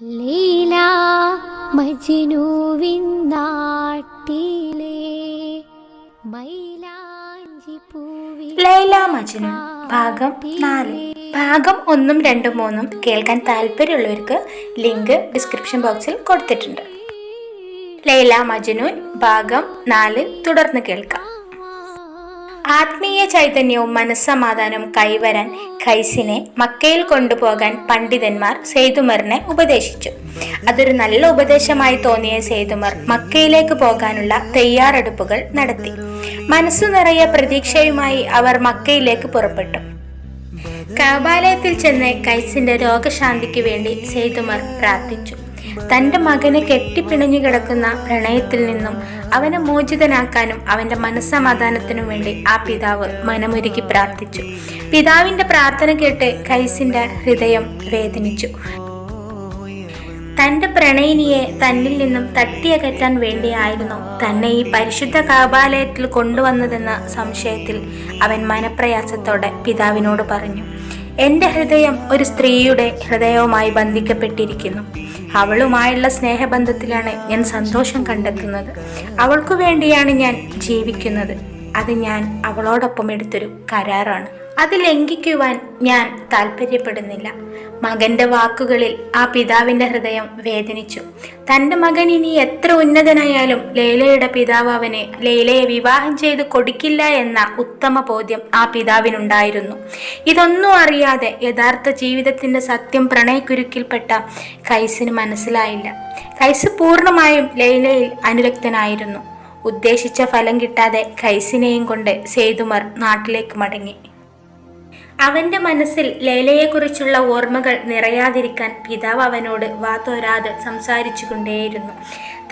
ലീല മജ്നുവിന്നാട്ടിലെ മൈലാഞ്ചി പൂവി ലൈല മജ്നു ഭാഗം നാല്. ഭാഗം ഒന്നും രണ്ടും മൂന്നും കേൾക്കാൻ താല്പര്യമുള്ളവർക്ക് ലിങ്ക് ഡിസ്ക്രിപ്ഷൻ ബോക്സിൽ കൊടുത്തിട്ടുണ്ട്. ലൈല മജ്നൂൻ ഭാഗം നാല് തുടർന്ന് കേൾക്കാം. ആത്മീയ ചൈതന്യവും മനസ്സമാധാനവും കൈവരാൻ ഖൈസിനെ മക്കയിൽ കൊണ്ടുപോകാൻ പണ്ഡിതന്മാർ സേതുമറിനെ ഉപദേശിച്ചു. അതൊരു നല്ല ഉപദേശമായി തോന്നിയ സേതുമർ മക്കയിലേക്ക് പോകാനുള്ള തയ്യാറെടുപ്പുകൾ നടത്തി. മനസ്സു നിറയെ പ്രതീക്ഷയുമായി അവർ മക്കയിലേക്ക് പുറപ്പെട്ടു. കബാലയത്തിൽ ചെന്ന് കൈസിന്റെ രോഗശാന്തിക്ക് വേണ്ടി സേതുമർ പ്രാർത്ഥിച്ചു. തന്റെ മകനെ കെട്ടിപ്പിണഞ്ഞു കിടക്കുന്ന പ്രണയത്തിൽ നിന്നും അവനെ മോചിതനാക്കാനും അവന്റെ മനസ്സമാധാനത്തിനും വേണ്ടി ആ പിതാവ് മനമൊരുക്കി പ്രാർത്ഥിച്ചു. പിതാവിന്റെ പ്രാർത്ഥന കേട്ട് കൈസിന്റെ ഹൃദയം വേദനിച്ചു. തന്റെ പ്രണയിനിയെ തന്നിൽ നിന്നും തട്ടിയകറ്റാൻ വേണ്ടിയായിരുന്നു തന്നെ ഈ പരിശുദ്ധ കാപാലയത്തിൽ കൊണ്ടുവന്നതെന്ന സംശയത്തിൽ അവൻ മനപ്രയാസത്തോടെ പിതാവിനോട് പറഞ്ഞു എന്റെ ഹൃദയം ഒരു സ്ത്രീയുടെ ഹൃദയവുമായി ബന്ധിക്കപ്പെട്ടിരിക്കുന്നു. അവളുമായുള്ള സ്നേഹബന്ധത്തിലാണ് ഞാൻ സന്തോഷം കണ്ടെത്തുന്നത്. അവൾക്കു വേണ്ടിയാണ് ഞാൻ ജീവിക്കുന്നത്. അത് ഞാൻ അവളോടൊപ്പം എടുത്തൊരു കരാറാണ്. അത് ലംഘിക്കുവാൻ ഞാൻ താല്പര്യപ്പെടുന്നില്ല മകന്റെ വാക്കുകളിൽ ആ പിതാവിന്റെ ഹൃദയം വേദനിച്ചു. തന്റെ മകൻ ഇനി എത്ര ഉന്നതനായാലും ലൈലയുടെ പിതാവ് അവനെ ലൈലയെ വിവാഹം ചെയ്ത് കൊടുക്കില്ല എന്ന ഉത്തമ ബോധ്യം ആ പിതാവിനുണ്ടായിരുന്നു. ഇതൊന്നും അറിയാതെ യഥാർത്ഥ ജീവിതത്തിന്റെ സത്യം പ്രണയക്കുരുക്കിൽപ്പെട്ട കൈസിന് മനസ്സിലായില്ല. കൈസ് പൂർണമായും ലൈലയിൽ അനുരക്തനായിരുന്നു. ഉദ്ദേശിച്ച ഫലം കിട്ടാതെ കൈസിനെയും കൊണ്ട് സേതുമർ നാട്ടിലേക്ക് മടങ്ങി. അവന്റെ മനസ്സിൽ ലേലയെക്കുറിച്ചുള്ള ഓർമ്മകൾ നിറയാതിരിക്കാൻ പിതാവ് അവനോട് വാതോരാതെ സംസാരിച്ചു കൊണ്ടേയിരുന്നു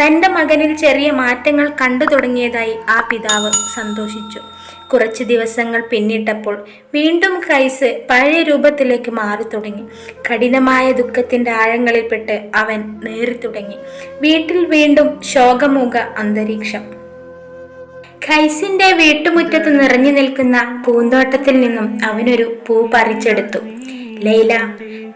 തന്റെ മകനിൽ ചെറിയ മാറ്റങ്ങൾ കണ്ടു തുടങ്ങിയതായി ആ പിതാവ് സന്തോഷിച്ചു. കുറച്ച് ദിവസങ്ങൾ പിന്നിട്ടപ്പോൾ വീണ്ടും കൈസ് പഴയ രൂപത്തിലേക്ക് മാറി തുടങ്ങി. കഠിനമായ ദുഃഖത്തിന്റെ ആഴങ്ങളിൽപ്പെട്ട് അവൻ നേറി തുടങ്ങി വീട്ടിൽ വീണ്ടും ശോകമൂക അന്തരീക്ഷം. ഖൈസിന്റെ വീട്ടുമുറ്റത്ത് നിറഞ്ഞു നിൽക്കുന്ന പൂന്തോട്ടത്തിൽ നിന്നും അവനൊരു പൂ പറിച്ചെടുത്തു. ലൈല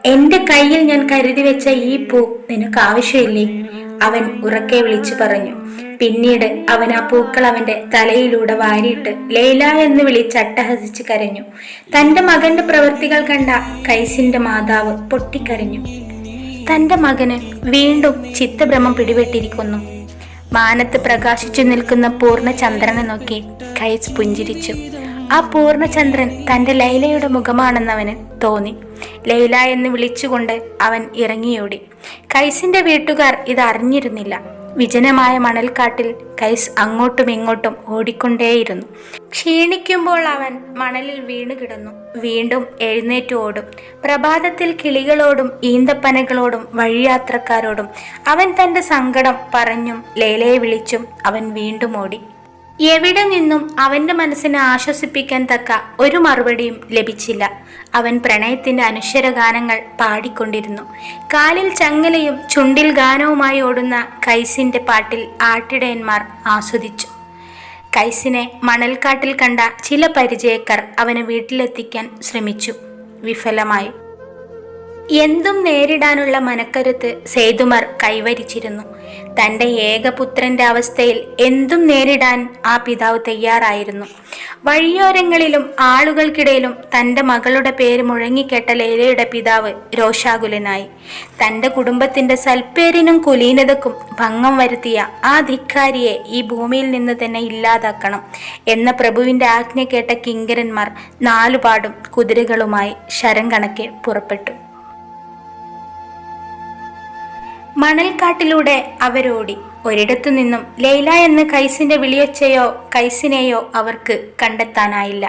എന്റെ കയ്യിൽ ഞാൻ കരുതി വെച്ച ഈ പൂ നിനക്ക് ആവശ്യമില്ലേ? അവൻ ഉറക്കെ വിളിച്ചു പറഞ്ഞു. പിന്നീട് അവൻ ആ പൂക്കൾ അവന്റെ തലയിലൂടെ വാരിയിട്ട് ലൈല എന്ന് വിളിച്ച് അട്ടഹസിച്ച് കരഞ്ഞു. തന്റെ മകന്റെ പ്രവൃത്തികൾ കണ്ട കൈസിന്റെ മാതാവ് പൊട്ടിക്കരഞ്ഞു. തന്റെ മകന് വീണ്ടും ചിത്തഭ്രമം പിടിപെട്ടിരിക്കുന്നു. മാനത്ത് പ്രകാശിച്ചു നിൽക്കുന്ന പൂർണചന്ദ്രനെ നോക്കി കൈസ് പുഞ്ചിരിച്ചു. ആ പൂർണചന്ദ്രൻ തന്റെ ലൈലയുടെ മുഖമാണെന്നവന് തോന്നി. ലൈല എന്ന് വിളിച്ചുകൊണ്ട് അവൻ ഇറങ്ങിയോടി. കൈസിന്റെ വീട്ടുകാർ ഇത് അറിഞ്ഞിരുന്നില്ല വിജനമായ മണൽക്കാട്ടിൽ കൈസ് അങ്ങോട്ടും ഇങ്ങോട്ടും ഓടിക്കൊണ്ടേയിരുന്നു. ക്ഷീണിക്കുമ്പോൾ അവൻ മണലിൽ വീണു കിടന്നു. വീണ്ടും എഴുന്നേറ്റ് ഓടും. പ്രഭാതത്തിൽ കിളികളോടും ഈന്തപ്പനകളോടും വഴിയാത്രക്കാരോടും അവൻ തന്റെ സങ്കടം പറഞ്ഞും ലേലയെ വിളിച്ചും അവൻ വീണ്ടും ഓടി. എവിടെ നിന്നും അവന്റെ മനസ്സിനെ ആശ്വസിപ്പിക്കാൻ തക്ക ഒരു മറുപടിയും ലഭിച്ചില്ല. അവൻ പ്രണയത്തിന്റെ അനുശ്വര ഗാനങ്ങൾ പാടിക്കൊണ്ടിരുന്നു. കാലിൽ ചങ്ങലയും ചുണ്ടിൽ ഗാനവുമായി ഓടുന്ന കൈസിന്റെ പാട്ടിൽ ആട്ടിടയന്മാർ ആസ്വദിച്ചു. കൈസിനെ മണൽക്കാട്ടിൽ കണ്ട ചില പരിചയക്കാർ അവനെ വീട്ടിലെത്തിക്കാൻ ശ്രമിച്ചു. വിഫലമായി. എന്തും നേരിടാനുള്ള മനക്കരുത്ത് സേതുമാർ കൈവരിച്ചിരുന്നു. തന്റെ ഏകപുത്രന്റെ അവസ്ഥയിൽ എന്തും നേരിടാൻ ആ പിതാവ് തയ്യാറായിരുന്നു. വഴിയോരങ്ങളിലും ആളുകൾക്കിടയിലും തന്റെ മകളുടെ പേര് മുഴങ്ങിക്കേട്ട ലൈലയുടെ പിതാവ് രോഷാകുലനായി. തന്റെ കുടുംബത്തിന്റെ സൽപ്പേരിനും കുലീനതക്കും ഭംഗം വരുത്തിയ ആ ധിക്കാരിയെ ഈ ഭൂമിയിൽ നിന്ന് തന്നെ ഇല്ലാതാക്കണം എന്ന പ്രഭുവിന്റെ ആജ്ഞ കേട്ട കിങ്കരന്മാർ നാലുപാടും കുതിരകളുമായി ശരം കണക്കെ പുറപ്പെട്ടു. മണൽക്കാട്ടിലൂടെ അവരോടി. ഒരിടത്തു നിന്നും ലൈല എന്ന് കൈസിന്റെ വിളിയൊച്ചയോ കൈസിനെയോ അവർക്ക് കണ്ടെത്താനായില്ല.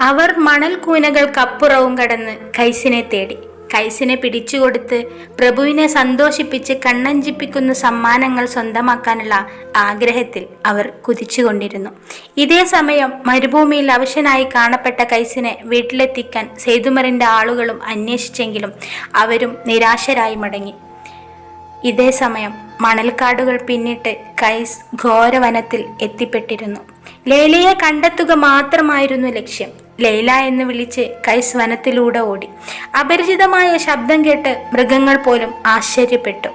അവർ മണൽ കൂനകൾക്കപ്പുറവും കടന്ന് കൈസിനെ തേടി. കൈസിനെ പിടിച്ചുകൊടുത്ത് പ്രഭുവിനെ സന്തോഷിപ്പിച്ച് കണ്ണഞ്ചിപ്പിക്കുന്ന സമ്മാനങ്ങൾ സ്വന്തമാക്കാനുള്ള ആഗ്രഹത്തിൽ അവർ കുതിച്ചുകൊണ്ടിരുന്നു. ഇതേ സമയം മരുഭൂമിയിൽ അവശനായി കാണപ്പെട്ട കൈസിനെ വീട്ടിലെത്തിക്കാൻ സേതുമറിന്റെ ആളുകളും അന്വേഷിച്ചെങ്കിലും അവരും നിരാശരായി മടങ്ങി. ഇതേ സമയം മണൽക്കാടുകൾ പിന്നിട്ട് കൈസ് ഘോരവനത്തിൽ എത്തിപ്പെട്ടിരുന്നു. ലേലയെ കണ്ടെത്തുക മാത്രമായിരുന്നു ലക്ഷ്യം. ലൈല എന്ന് വിളിച്ച് കൈസ് വനത്തിലൂടെ ഓടി. അപരിചിതമായ ശബ്ദം കേട്ട് മൃഗങ്ങൾ പോലും ആശ്ചര്യപ്പെട്ടു.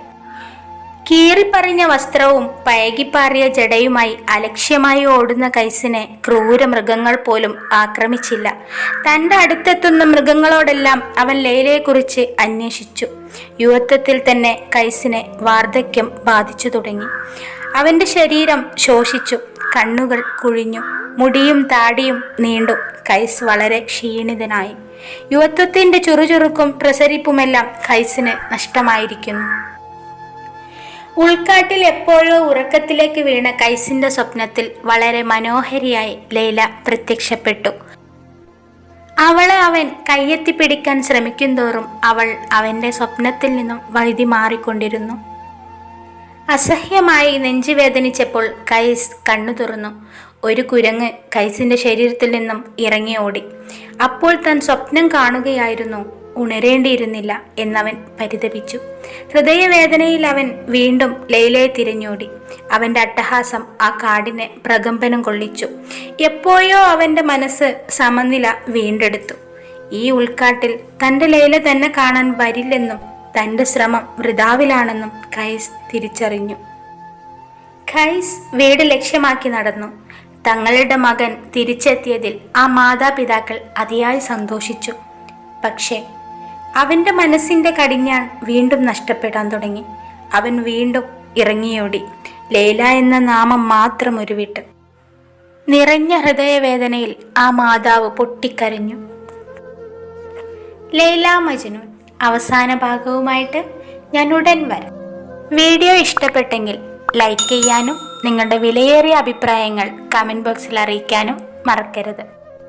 കീറിപ്പറിഞ്ഞ വസ്ത്രവും പയകിപ്പാറിയ ജടയുമായി അലക്ഷ്യമായി ഓടുന്ന കൈസിനെ ക്രൂര മൃഗങ്ങൾ പോലും ആക്രമിച്ചില്ല. തന്റെ അടുത്തെത്തുന്ന മൃഗങ്ങളോടെല്ലാം അവൻ ലൈലയെക്കുറിച്ച് അന്വേഷിച്ചു. യുവത്വത്തിൽ തന്നെ കൈസിനെ വാർദ്ധക്യം ബാധിച്ചു തുടങ്ങി. അവന്റെ ശരീരം ശോഷിച്ചു കണ്ണുകൾ കുഴിഞ്ഞു മുടിയും താടിയും നീണ്ടു. കൈസ് വളരെ ക്ഷീണിതനായി. യുവത്വത്തിന്റെ ചുറുചുറുക്കും പ്രസരിപ്പുമെല്ലാം കൈസിന് നഷ്ടമായിരിക്കുന്നു. ഉൾക്കാട്ടിൽ എപ്പോഴോ ഉറക്കത്തിലേക്ക് വീണ കൈസിന്റെ സ്വപ്നത്തിൽ വളരെ മനോഹരിയായി ലൈല പ്രത്യക്ഷപ്പെട്ടു. അവളെ അവൻ കയ്യെത്തി പിടിക്കാൻ ശ്രമിക്കുന്തോറും അവൾ അവന്റെ സ്വപ്നത്തിൽ നിന്നും വഴുതി മാറിക്കൊണ്ടിരുന്നു. അസഹ്യമായി നെഞ്ചുവേദനിച്ചപ്പോൾ കൈസ് കണ്ണു തുറന്നു. ഒരു കുരങ്ങ് കൈസിന്റെ ശരീരത്തിൽ നിന്നും ഇറങ്ങി ഓടി. അപ്പോൾ താൻ സ്വപ്നം കാണുകയായിരുന്നു ഉണരേണ്ടിയിരുന്നില്ല എന്നവൻ പരിതപിച്ചു. ഹൃദയവേദനയിൽ അവൻ വീണ്ടും ലൈലയെ തിരഞ്ഞോടി. അവന്റെ അട്ടഹാസം ആ കാടിനെ പ്രകമ്പനം കൊള്ളിച്ചു. എപ്പോഴോ അവന്റെ മനസ്സ് സമനില വീണ്ടെടുത്തു. ഈ ഉൾക്കാട്ടിൽ തന്റെ ലൈല തന്നെ കാണാൻ വരില്ലെന്നും തന്റെ ശ്രമം വൃതാവിലാണെന്നും കൈസ് തിരിച്ചറിഞ്ഞു. ഖൈസ് വീട് ലക്ഷ്യമാക്കി നടന്നു. തങ്ങളുടെ മകൻ തിരിച്ചെത്തിയതിൽ ആ മാതാപിതാക്കൾ അതിയായി സന്തോഷിച്ചു. പക്ഷേ അവന്റെ മനസ്സിന്റെ കടിഞ്ഞാൺ വീണ്ടും നഷ്ടപ്പെടാൻ തുടങ്ങി. അവൻ വീണ്ടും ഇറങ്ങിയോടി. ലേല എന്ന നാമം മാത്രം ഉരുവിട്ട് നിറഞ്ഞ ഹൃദയവേദനയിൽ ആ മാതാവ് പൊട്ടിക്കരഞ്ഞു. ലൈല മജനു അവസാന ഭാഗവുമായിട്ട് ഞാൻ ഉടൻ വരാം. വീഡിയോ ഇഷ്ടപ്പെട്ടെങ്കിൽ ലൈക്ക് ചെയ്യാനും നിങ്ങളുടെ വിലയേറിയ അഭിപ്രായങ്ങൾ കമന്റ് ബോക്സിൽ അറിയിക്കാനും മറക്കരുത്.